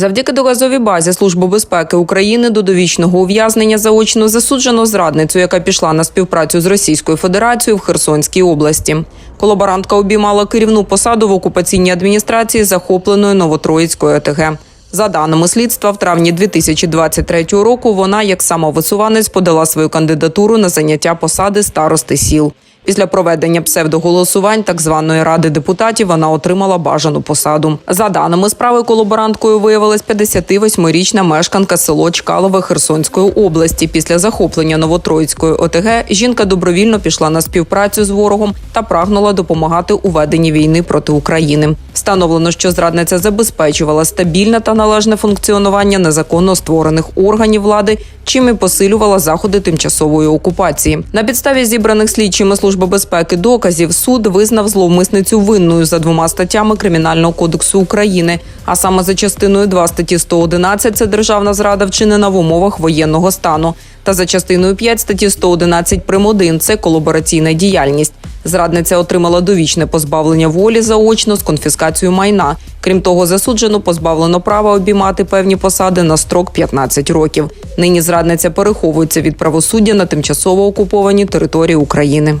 Завдяки доказовій базі Служби безпеки України до довічного ув'язнення заочно засуджено зрадницю, яка пішла на співпрацю з Російською Федерацією в Херсонській області. Колаборантка обіймала керівну посаду в окупаційній адміністрації захопленої Новотроїцької ОТГ. За даними слідства, в травні 2023 року вона, як самовисуванець, подала свою кандидатуру на заняття посади старости сіл. Після проведення псевдоголосувань так званої ради депутатів вона отримала бажану посаду. За даними справи, колаборанткою виявилась 58-річна мешканка село Чкалове Херсонської області. Після захоплення Новотроїцької ОТГ жінка добровільно пішла на співпрацю з ворогом та прагнула допомагати у веденні війни проти України. Встановлено, що зрадниця забезпечувала стабільне та належне функціонування незаконно створених органів влади, чим і посилювала заходи тимчасової окупації. На підставі зібраних слідчими служби безпеки доказів суд визнав зловмисницю винною за двома статтями Кримінального кодексу України, а саме за частиною 2 статті 111 – це державна зрада вчинена в умовах воєнного стану, та за частиною 5 статті 111 прим. 1 – це колабораційна діяльність. Зрадниця отримала довічне позбавлення волі заочно з конфіскацією майна. Крім того, засуджено позбавлено права обіймати певні посади на строк 15 років. Нині зрадниця переховується від правосуддя на тимчасово окупованій території України.